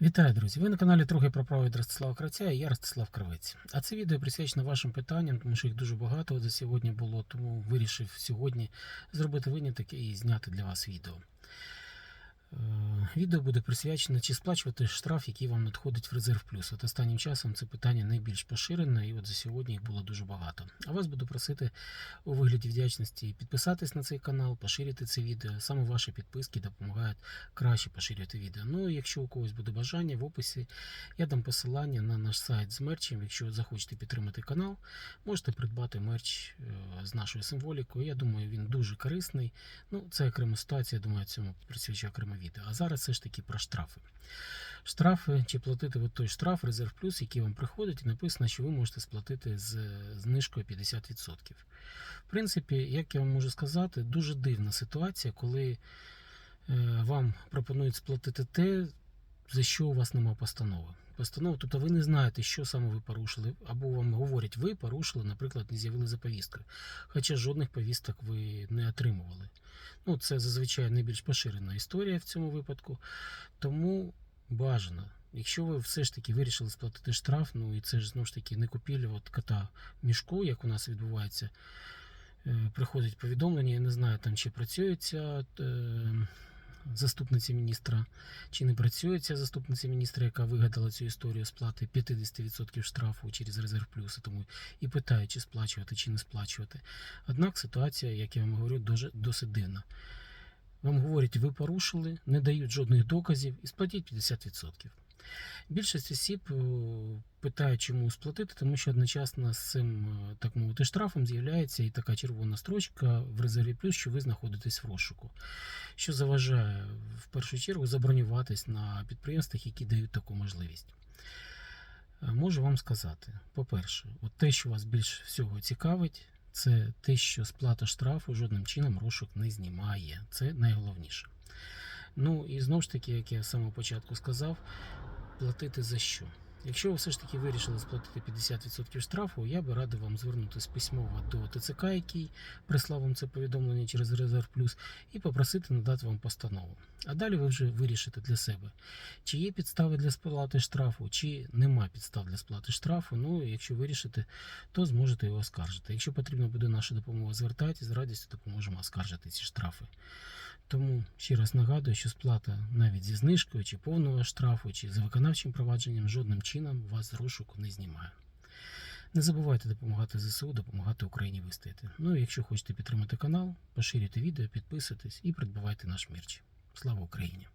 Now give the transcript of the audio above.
Вітаю, друзі! Ви на каналі Трохи про право від Ростислава Краця і я Ростислав Кравець. А це відео присвячено вашим питанням, тому що їх дуже багато за сьогодні було, тому вирішив сьогодні зробити виняток і зняти для вас відео. Е, Відео буде присвячено, чи сплачувати штраф, який вам надходить в резерв плюс. От останнім часом це питання найбільш поширене, і от за сьогодні їх було дуже багато. А вас буду просити у вигляді вдячності підписатись на цей канал, поширити це відео. Саме ваші підписки допомагають краще поширювати відео. Ну, і якщо у когось буде бажання, в описі я дам посилання на наш сайт з мерчем. Якщо захочете підтримати канал, можете придбати мерч е, з нашою символікою. Я думаю, він дуже корисний. Ну, це окрема ситуація, я думаю, цьому присвячу окреме відео. А зараз все ж таки про штрафи. Штрафи чи платити ви той штраф, резерв плюс, який вам приходить, і написано, що ви можете сплатити з знижкою 50%. В принципі, як я вам можу сказати, дуже дивна ситуація, коли е, вам пропонують сплатити те, за що у вас нема постанови. Постанова, тобто ви не знаєте, що саме ви порушили, або вам говорять, ви порушили, наприклад, не з'явили за повісткою. Хоча жодних повісток ви не отримували. Ну, це зазвичай найбільш поширена історія в цьому випадку. Тому бажано, якщо ви все ж таки вирішили сплатити штраф, ну і це ж знову ж таки не купілі от кота в мішку, як у нас відбувається. Е, Приходить повідомлення, я не знаю там чи працює ця заступниця міністра, чи не працює ця заступниця міністра, яка вигадала цю історію сплати 50% штрафу через резерв плюс, тому і питає, чи сплачувати, чи не сплачувати. Однак ситуація, як я вам говорю, дуже досить дивна. Вам говорять, ви порушили, не дають жодних доказів і сплатіть 50%. Більшість осіб е, питають, чому сплатити, тому що одночасно з цим, е, так мовити, штрафом з'являється і така червона строчка в резерві плюс, що ви знаходитесь в розшуку, що заважає в першу чергу забронюватись на підприємствах, які дають таку можливість. Е, Можу вам сказати, по-перше, от те, що вас більш всього цікавить, це те, що сплата штрафу жодним чином розшук не знімає. Це найголовніше. Ну і знову ж таки, як я з самого початку сказав, платити за що? Якщо ви все ж таки вирішили сплатити 50% штрафу, я би радив вам звернутися письмово до ТЦК, який прислав вам це повідомлення через Резерв Плюс, і попросити надати вам постанову. А далі ви вже вирішите для себе, чи є підстави для сплати штрафу, чи нема підстав для сплати штрафу. Ну, якщо вирішите, то зможете його оскаржити. Якщо потрібна буде наша допомога, звертайтесь, з радістю допоможемо оскаржити ці штрафи. Тому ще раз нагадую, що сплата навіть зі знижкою чи повного штрафу, чи за виконавчим провадженням жодним чином вас з розшуку не знімає. Не забувайте допомагати ЗСУ, допомагати Україні вистояти. Ну і якщо хочете підтримати канал, поширюйте відео, підписуйтесь і придбавайте наш мерч. Слава Україні!